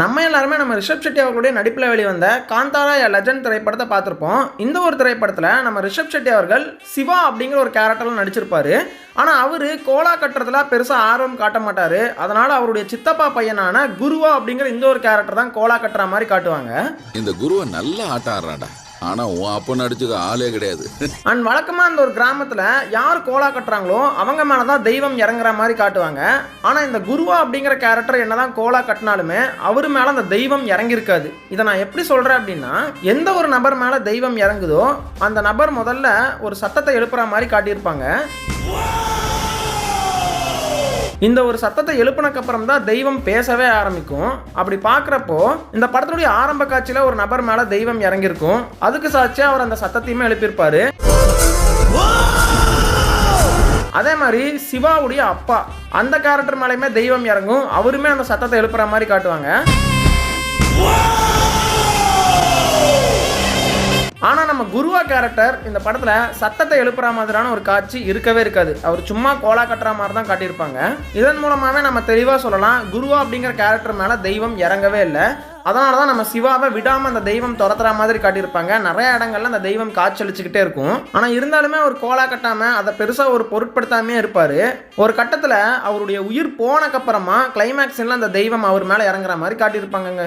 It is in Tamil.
நம்ம எல்லாருமே நம்ம ரிஷப் செட்டி அவர்களுடைய நடிப்பில் வெளிவந்த காந்தாரா எ லெஜண்ட் திரைப்படத்தை பார்த்துருப்போம். இந்த ஒரு திரைப்படத்தில் நம்ம ரிஷப் செட்டி அவர்கள் சிவா அப்படிங்கிற ஒரு கேரக்டரில் நடிச்சிருப்பார். ஆனால் அவர் கோலா கட்டுறதுல பெருசாக ஆர்வம் காட்ட மாட்டார். அதனால் அவருடைய சித்தப்பா பையனான குருவா அப்படிங்கிற இந்த ஒரு கேரக்டர் தான் கோலா கட்டுற மாதிரி காட்டுவாங்க. இந்த குருவை நல்லா ஆட்ட ஆடுறாடா ஆனா உன் அப்ப நடிச்சுக்க ஆளே கிடையாது. அண்ட் வழக்கமாக அந்த ஒரு கிராமத்தில் யார் கோலா கட்டுறாங்களோ அவங்க மேலே தான் தெய்வம் இறங்குற மாதிரி காட்டுவாங்க. ஆனால் இந்த குருவா அப்படிங்கிற கேரக்டர் என்னதான் கோலா கட்டினாலுமே அவர் மேலே அந்த தெய்வம் இறங்கியிருக்காது. இதை நான் எப்படி சொல்கிறேன் அப்படின்னா எந்த ஒரு நபர் மேலே தெய்வம் இறங்குதோ அந்த நபர் முதல்ல ஒரு சத்தத்தை எழுப்புற மாதிரி காட்டியிருப்பாங்க. இந்த ஒரு சத்தத்தை எழுப்பினக்கு அப்புறம் தான் தெய்வம் பேசவே ஆரம்பிக்கும். அப்படி பார்க்குறப்போ இந்த படத்துடைய ஆரம்ப காட்சியில் ஒரு நபர் மேலே தெய்வம் இறங்கியிருக்கும். அதுக்கு சாட்சியாக அவர் அந்த சத்தத்தையுமே எழுப்பியிருப்பாரு. அதே மாதிரி சிவாவுடைய அப்பா அந்த கேரக்டர் மேலேயுமே தெய்வம் இறங்கும். அவருமே அந்த சத்தத்தை எழுப்புற மாதிரி காட்டுவாங்க. ஆனால் நம்ம குருவா கேரக்டர் இந்த படத்தில் சத்தத்தை எழுப்புற மாதிரியான ஒரு காட்சி இருக்கவே இருக்காது. அவர் சும்மா கோலா கட்டுற மாதிரி தான் காட்டியிருப்பாங்க. இதன் மூலமாகவே நம்ம தெளிவாக சொல்லலாம் குருவா அப்படிங்கிற கேரக்டர் மேலே தெய்வம் இறங்கவே இல்லை. அதனால தான் நம்ம சிவாவை விடாமல் அந்த தெய்வம் துரத்துற மாதிரி காட்டியிருப்பாங்க. நிறைய இடங்கள்ல அந்த தெய்வம் காய்ச்சலிச்சுக்கிட்டே இருக்கும். ஆனால் இருந்தாலுமே அவர் கோலா கட்டாமல் அதை பெருசாக ஒரு பொருட்படுத்தாமே இருப்பார். ஒரு கட்டத்தில் அவருடைய உயிர் போனக்கப்புறமா கிளைமேக்ஸில் அந்த தெய்வம் அவர் மேலே இறங்குற மாதிரி காட்டியிருப்பாங்கங்க.